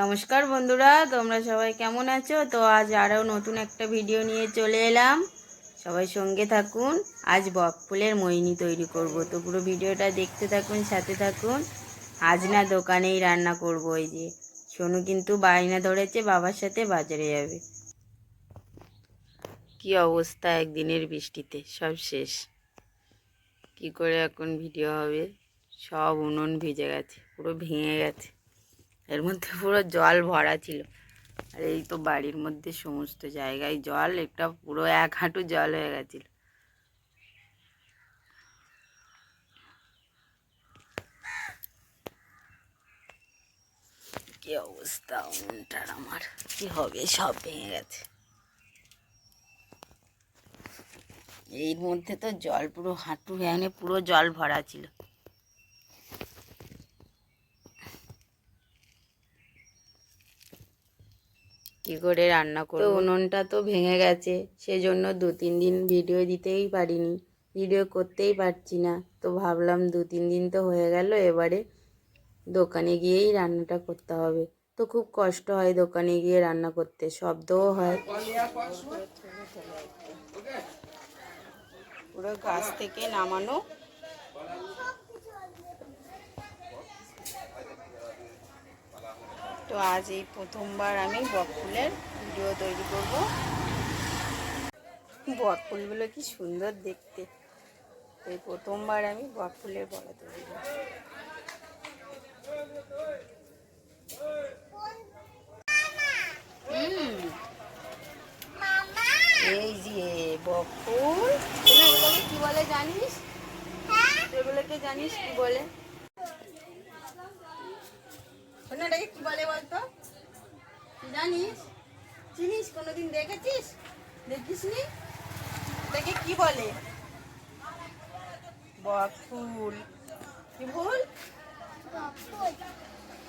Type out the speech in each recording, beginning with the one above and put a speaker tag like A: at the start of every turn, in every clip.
A: নমস্কার বন্ধুরা, তোমরা সবাই কেমন আছো? তো আজ আরও নতুন একটা ভিডিও নিয়ে চলে এলাম। সবাই সঙ্গে থাকুন। আজ বক ফুলের মইনি তৈরি করব। তো পুরো ভিডিওটা দেখতে থাকুন, সাথে থাকুন। আজ না দোকানেই রান্না করব, এই যে। সোনু কিন্তু বায়না ধরেছে, বাবার সাথে বাজারে যাবে। কি অবস্থা একদিনের বৃষ্টিতে? সব শেষ। কি করে এখন ভিডিও হবে? সব উনুন ভিজে গেছে, পুরো ভেঙে গেছে। এর মধ্যে পুরো জল ভরা ছিল। আর এই তো বাড়ির মধ্যে সমস্ত জায়গায় জল, একটা পুরো এক হাঁটু জল হয়ে গেছিল। কি অবস্থা উনুনটার আমার? কি হবে? সব ভেঙে গেছে। এর মধ্যে তো জল পুরো হাঁটু ভেঙে পুরো জল ভরা ছিল। কি করে রান্না করব? উনুনটা তো ভেঙে গেছে সেজন্য দু তিন দিন ভিডিও দিতেই পারিনি। ভিডিও করতেই পারছি না তো ভাবলাম দু তিন দিন তো হয়ে গেল এবারে দোকানে গিয়েই রান্নাটা করতে হবে। তো খুব কষ্ট হয় দোকানে গিয়ে রান্না করতে শব্দও হয়। পুরো গাছ থেকে নামানো। তো আজ এই প্রথমবার আমি বকফুলের ভিডিও তৈরি করব। বকফুলগুলো কি সুন্দর দেখতে। এই প্রথমবার আমি বকফুলের বড়া তৈরি করব। হুম। এই যে বকফুল তুমি এগুলোকে কি বলে জানিস? এগুলোকে জানিস কি বলে? ওনাটাকে কি বলে বলতো? জানিস? চিনিস? কোনোদিন দেখেছিস? দেখিস নি এটাকে কি বলে? বকফুল কি ফুল?
B: বকুল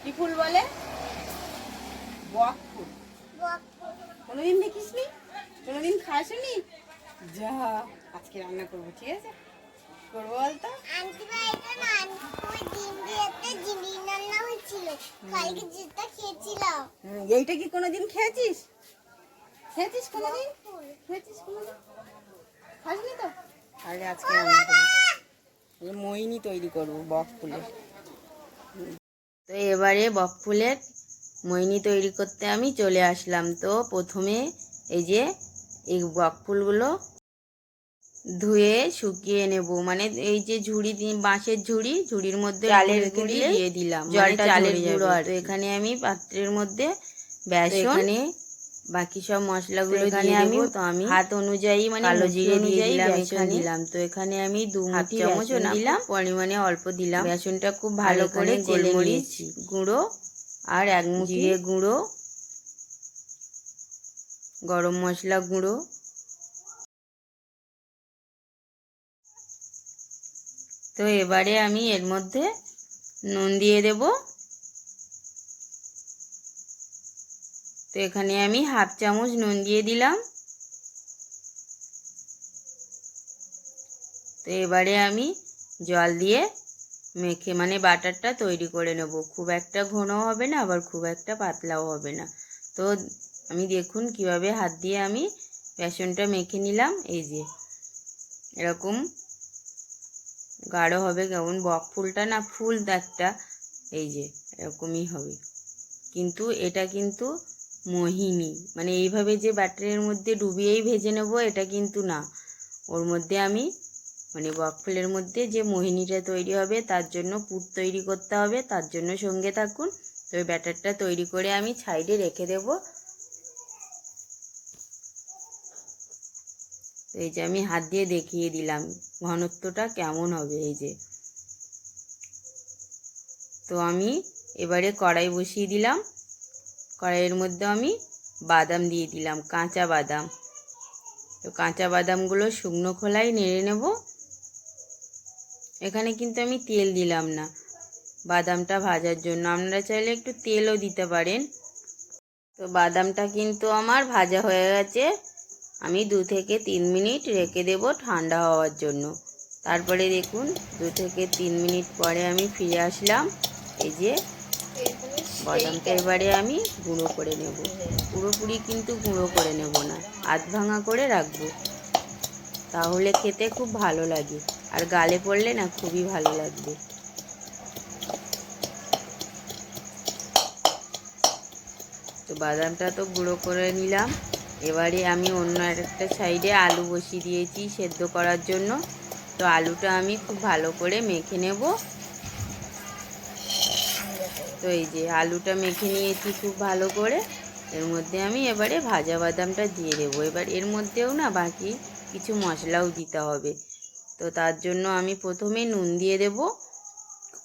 A: কি ফুল বলে? বকফুল
B: বকুল।
A: কোনোদিন দেখিস নি কোনোদিন খাসনি? যা আজকে রান্না করব ঠিক আছে? করব বলতো?
B: আন্টি ভাই এটা না আন্টি ডিম দিয়ে রান্না হয়েছিল। কালকে যেটা খেয়েছিলাম।
A: এইটা কি কোনোদিন খেয়েছিস? খেয়েছিস কোনোদিন? খেয়েছিস কোনোদিন? খাসনি তো? তাহলে আজকে রান্না করব। মইনি তৈরি করব বক ফুলের তো এবারে বক ফুলের মইনি তৈরি করতে আমি চলে আসলাম। তো প্রথমে এই যে এই বক ফুলগুলো ধুয়ে শুকিয়ে নেব। মানে এই যে ঝুড়ি বাঁশের ঝুড়ি ঝুড়ির মধ্যে চালের গুঁড়ি দিয়ে দিলাম। জলটা চালের গুঁড়ো আর এখানে আমি পাত্রের মধ্যে বেসন বাকি সব মশলাগুলো এখানে আমি তো আমি হাত অনুযায়ী মানে কালো জিরে দিলাম এখানে। দিলাম। তো এখানে আমি দু মুঠি চামচ দিলাম। পরিমাণে অল্প দিলাম। বেসনটা খুব ভালো করে গোলমরিচ গুঁড়ো আর এক মুঠি জিরে গুঁড়ো গরম মশলা গুঁড়ো। তো এবারে আমি এর মধ্যে নুন দিয়ে দেব। তো এখানে আমি হাফ চামচ নুন দিয়ে দিলাম। তো এবারে আমি জল দিয়ে মেখে মানে বাটারটা তৈরি করে নেব। খুব একটা ঘন হবে না, আবার খুব একটা পাতলাও হবে না। তো আমি দেখুন কীভাবে হাত দিয়ে আমি বেসনটা মেখে নিলাম, এই যে। এরকম গাঢ় হবে, কেমন বক ফুলটা না ফুল একটা এই যে, এরকমই হবে। কিন্তু এটা কিন্তু মোহিনী মানে এইভাবে যে ব্যাটারের মধ্যে ডুবিয়েই ভেজে নেব, এটা কিন্তু না। ওর মধ্যে আমি মানে বক ফুলের মধ্যে যে মোহিনীটা তৈরি হবে, তার জন্য পুর তৈরি করতে হবে, তার জন্য সঙ্গে থাকুন, তো ওই ব্যাটারটা তৈরি করে আমি সাইডে রেখে দেব। তো এই যে আমি হাত দিয়ে দেখিয়ে দিলাম, ঘনত্বটা কেমন হবে এই যে। তো আমি এবারে কড়াই বসিয়ে দিলাম, কড়াইয়ের মধ্যে আমি বাদাম দিয়ে দিলাম, কাঁচা বাদাম। তো কাঁচা বাদামগুলো শুকনো খোলায় নেড়ে নেব। এখানে কিন্তু আমি তেল দিলাম না, বাদামটা ভাজার জন্য। আপনারা চাইলে একটু তেলও দিতে পারেন। তো বাদামটা কিন্তু আমার ভাজা হয়ে গেছে। আমি দু থেকে তিন মিনিট রেখে দেব ঠান্ডা হওয়ার জন্য। তারপরে দেখুন, দু থেকে তিন মিনিট পরে আমি ফিরে আসলাম। এই যে বাদামটা এবারে আমি গুঁড়ো করে নেব। পুরোপুরি কিন্তু গুঁড়ো করে নেব না আধ ভাঙা করে রাখব। তাহলে খেতে খুব ভালো লাগে, আর গালে পড়লে না খুবই ভালো লাগবে। তো বাদামটা তো গুঁড়ো করে নিলাম। এবারে আমি অন্য একটা সাইডে আলু বসিয়ে দিয়েছি সেদ্ধ করার জন্য। তো আলুটা আমি খুব ভালো করে মেখে নেব। তো এই যে আলুটা মেখে নিয়েছি খুব ভালো করে। এর মধ্যে আমি এবারে ভাজা বাদামটা দিয়ে দেবো। এবার এর মধ্যেও না বাকি কিছু মশলাও দিতে হবে। তো তার জন্য আমি প্রথমে নুন দিয়ে দেব।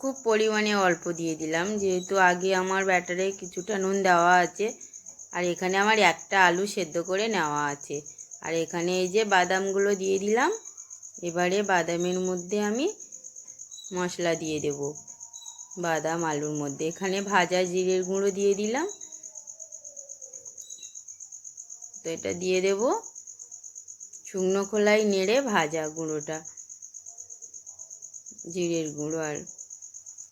A: খুব পরিমাণে অল্প দিয়ে দিলাম। যেহেতু আগে আমার ব্যাটারে কিছুটা নুন দেওয়া আছে আর এখানে আমার একটা আলু সেদ্ধ করে নেওয়া আছে। আর এখানে এই যে বাদামগুলো দিয়ে দিলাম, এবারে বাদামের মধ্যে আমি মশলা দিয়ে দেব। বাদাম, আলুর মধ্যে। এখানে ভাজা জিরের গুঁড়ো দিয়ে দিলাম। তো এটা দিয়ে দেব শুকনো খোলায় নেড়ে ভাজা গুঁড়োটা, জিরের গুঁড়ো আর।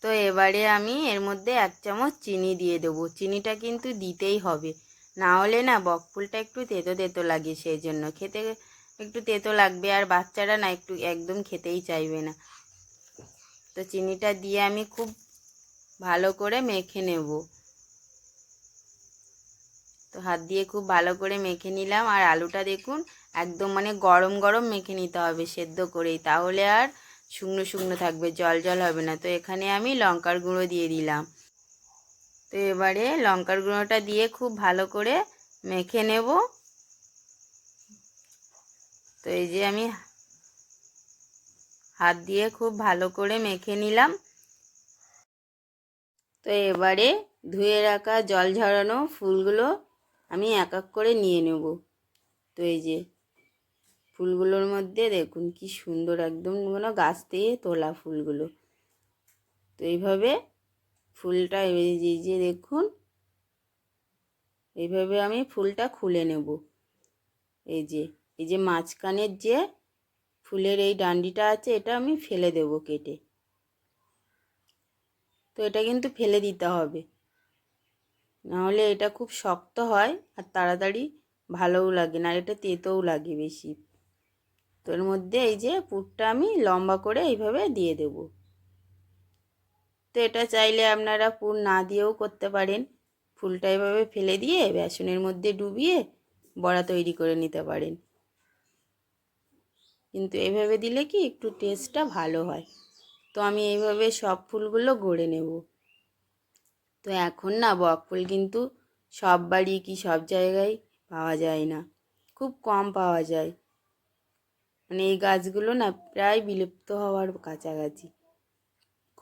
A: তো এবারে আমি এর মধ্যে এক চামচ চিনি দিয়ে দেবো। চিনিটা কিন্তু দিতেই হবে। না হলে না বকফুলটা একটু তেতো তেতো লাগে সেই জন্য খেতে একটু তেতো লাগবে আর বাচ্চারা না একটু একদম খেতেই চাইবে না। তো চিনিটা দিয়ে আমি খুব ভালো করে মেখে নেব। তো হাত দিয়ে খুব ভালো করে মেখে নিলাম আর আলুটা দেখুন একদম মানে গরম গরম মেখে নিতে হবে সেদ্ধ করেই। তাহলে আর শুকনো শুকনো থাকবে, জল জল হবে না। তো এখানে আমি লঙ্কার গুঁড়ো দিয়ে দিলাম। তো এবারে লঙ্কার গুঁড়োটা দিয়ে খুব ভালো করে মেখে নেব। তো এই যে আমি হাত দিয়ে খুব ভালো করে মেখে নিলাম। তো এবারে ধুয়ে রাখা জল ঝরানো ফুলগুলো আমি এক এক করে নিয়ে নেব। তো এই যে ফুলগুলোর মধ্যে দেখুন কি সুন্দর একদম কোনো গাছ থেকে তোলা ফুলগুলো। তো এইভাবে ফুলটা এই যে যে দেখুন, এইভাবে আমি ফুলটা খুলে নেব। এই যে এই যে মাঝখানের যে ফুলের এই ডান্ডিটা আছে, এটা আমি ফেলে দেব কেটে। তো এটা কিন্তু ফেলে দিতে হবে। নাহলে এটা খুব শক্ত হয় আর তাড়াতাড়ি ভালোও লাগে না, আর এটা তেতোও লাগে বেশি। তো এর মধ্যে এই যে পুরটা আমি লম্বা করে এইভাবে দিয়ে দেব। তো এটা চাইলে আপনারা পুর না দিয়েও করতে পারেন। ফুলটা এভাবে ফেলে দিয়ে বেসনের মধ্যে ডুবিয়ে বড়া তৈরি করে নিতে পারেন। কিন্তু এভাবে দিলে কি একটু টেস্টটা ভালো হয়। তো আমি এইভাবে সব ফুলগুলো গড়ে নেব। তো এখন না বক ফুল কিন্তু সব বাড়ি কি সব জায়গায় পাওয়া যায় না। খুব কম পাওয়া যায়। মানে এই গাছগুলো না প্রায় বিলুপ্ত হওয়ার কাছাকাছি।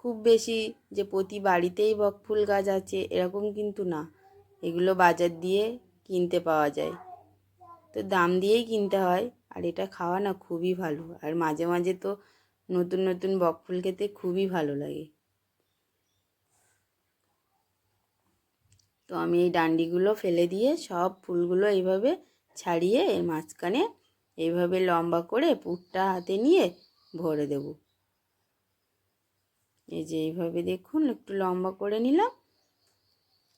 A: খুব বেশি যে প্রতি বাড়িতেই বকফুল গাছ আছে, এরকম কিন্তু না। এগুলো বাজার দিয়ে কিনতে পাওয়া যায়। তো দাম দিয়েই কিনতে হয়, আর এটা খাওয়া না খুবই ভালো। আর মাঝে মাঝে তো নতুন নতুন বকফুল খেতে খুবই ভালো লাগে। তো আমি এই ডান্ডিগুলো ফেলে দিয়ে সব ফুলগুলো এইভাবে ছাড়িয়ে এর মাঝখানে এইভাবে লম্বা করে পুরটা হাতে নিয়ে ভরে দেব। এই যে এইভাবে দেখুন, একটু লম্বা করে নিলাম।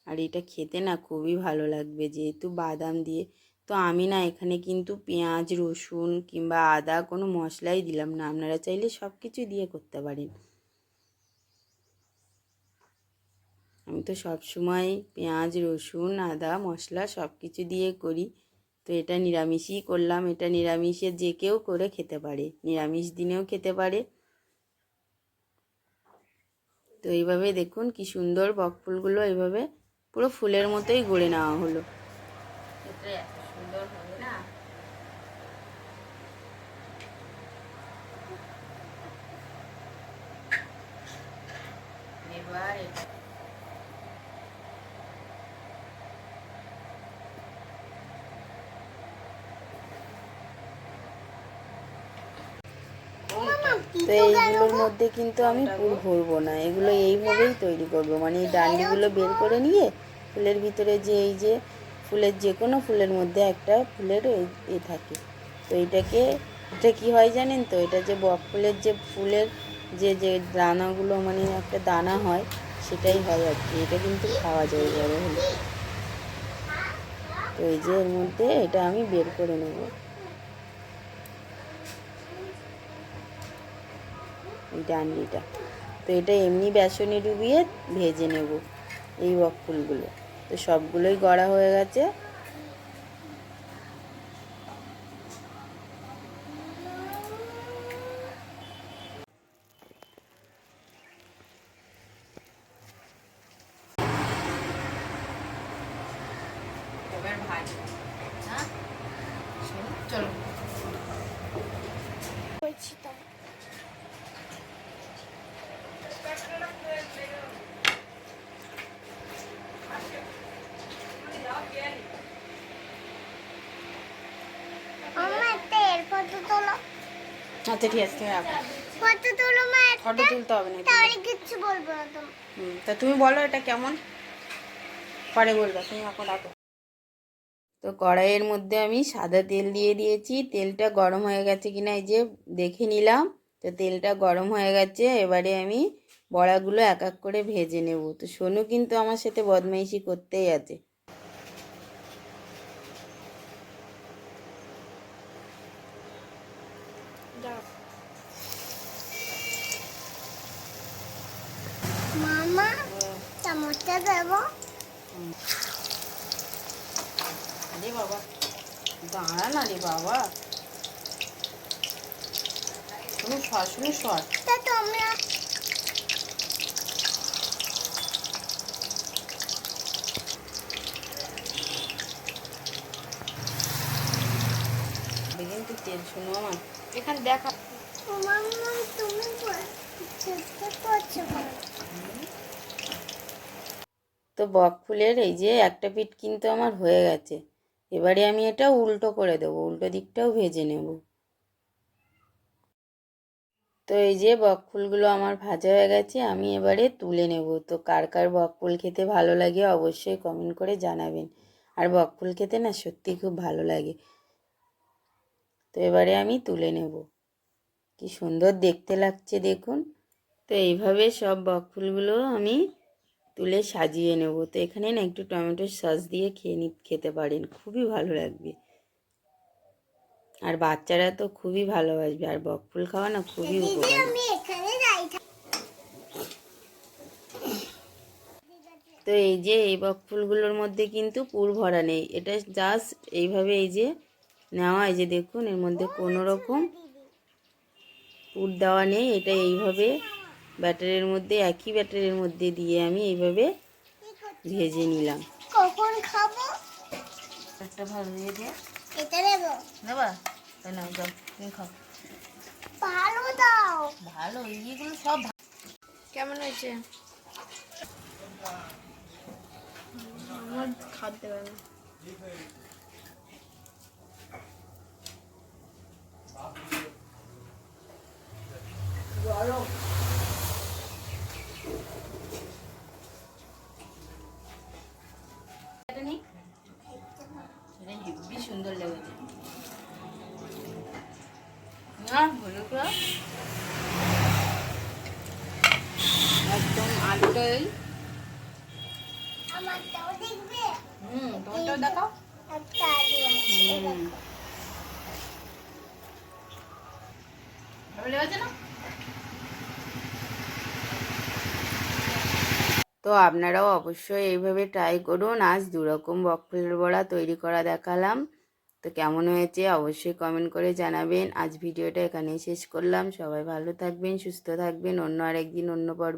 A: আর এটা খেতে না খুবই ভালো লাগবে, যেহেতু বাদাম দিয়ে। তো আমি না এখানে কিন্তু পেঁয়াজ, রসুন কিংবা আদা কোনো মশলাই দিলাম না। আপনারা চাইলে সব কিছু দিয়ে করতে পারেন। আমি তো সব সময় পেঁয়াজ, রসুন, আদা, মশলা সব কিছু দিয়ে করি। তো এটা নিরামিষই করলাম। এটা নিরামিষে যে কেউ করে খেতে পারে। নিরামিষ দিনেও খেতে পারে। তো এইভাবে দেখুন কি সুন্দর বক ফুলগুলো এইভাবে পুরো ফুলের মতোই গড়ে নেওয়া হলো। সুন্দর হবে না? এবার তো এইগুলোর মধ্যে কিন্তু আমি পুর ভরবো না। এগুলো এইভাবেই তৈরি করব। মানে এই ডান্ডিগুলো বের করে নিয়ে ফুলের ভিতরে যে এই যে ফুলের যে কোনো ফুলের মধ্যে একটা ফুলের এ থাকে। তো এটাকে, এটা কী হয় জানেন তো? এটা যে বক ফুলের যে ফুলের যে যে দানাগুলো মানে একটা দানা হয়, সেটাই হয় আর কি। এটা কিন্তু খাওয়া যায় বড় হলে। তো এই যে এর মধ্যে এটা আমি বের করে নেব। এই ডান্ডিটা তো এটা এমনি বেসনে ডুবিয়ে ভেজে নেব এই বক ফুলগুলো। তো সবগুলোই গড়া হয়ে গেছে। হ্যাঁ? চলো
B: করছি তো আমার একটা এর ফটো তোলো
A: আচ্ছা ঠিক আছে তুমি রাখো
B: ফটো তোলো মা
A: ফটো তুলতে হবে না
B: তাহলে কিচ্ছু বলব না তুমি
A: হুম, তা তুমি বলো এটা কেমন? পরে বলবে তুমি এখন রাখো। তো কড়াইয়ের মধ্যে আমি সাদা তেল দিয়ে দিয়েছি। তেলটা গরম হয়ে গেছে কিনা এই যে দেখে নিলাম। তো তেলটা গরম হয়ে গেছে এবারে আমি বড়াগুলো এক এক করে ভেজে নেব। তো সোনু কিন্তু আমার সাথে বদমাইশি করতেই আছে
B: মামা চামচটা দেবো
A: আরে বাবা। দাঁড়া না রে বাবা। শুনু সর শুনু সর
B: তা তোমরা
A: দেখেন তেল শুনো আমার এখানে দেখা।
B: তুমি
A: তো বক ফুলের এই যে একটা পিঠ কিন্তু আমার হয়ে গেছে। এবারে আমি এটা উল্টো করে দেবো, উল্টো দিকটাও ভেজে নেব। তো এই যে বকফুলগুলো আমার ভাজা হয়ে গেছে, আমি এবারে তুলে নেব। তো কার কার বকফুল খেতে ভালো লাগে অবশ্যই কমেন্ট করে জানাবেন। আর বকফুল খেতে না সত্যি খুব ভালো লাগে। তো এবারে আমি তুলে নেব। কি সুন্দর দেখতে লাগছে দেখুন। তো এইভাবে সব বকফুলগুলো আমি তুলে সাজিয়ে নেব। তো এখানে না একটু টমেটোর সস দিয়ে খেয়ে নি খেতে পারেন। খুবই ভালো লাগবে। আর বাচ্চারা তো খুবই ভালোবাসবে। আর বকফুল খাওয়া না খুবই উপকারী। তো এই যে এই বকফুলগুলোর মধ্যে কিন্তু পুর ভরা নেই। এটা জাস্ট এইভাবে এই যে নেওয়া এই যে দেখুন এর মধ্যে কোনো রকম পুর দেওয়া নেই। এটা এইভাবে ব্যাটারের মধ্যে একই ব্যাটারের মধ্যে দিয়ে আমি এইভাবে ভেজে নিলাম।
B: কখন খাব?
A: একটা ভালো
B: এটা
A: নেবা। না যাও তুমি খাও।
B: ভালো দাও।
A: ভালো এইগুলো সব
C: কেমন হয়েছে? আমার খাদ্য
A: না তো আপনারাও অবশ্যই এইভাবে ট্রাই করুন। আজ দুরকম বকফুলের বড়া তৈরি করা দেখালাম। তো কেমন হয়েছে অবশ্যই কমেন্ট করে জানাবেন। আজ ভিডিওটা এখানেই শেষ করলাম। সবাই ভালো থাকবেন, সুস্থ থাকবেন। অন্য আরেকদিন অন্য পর্বে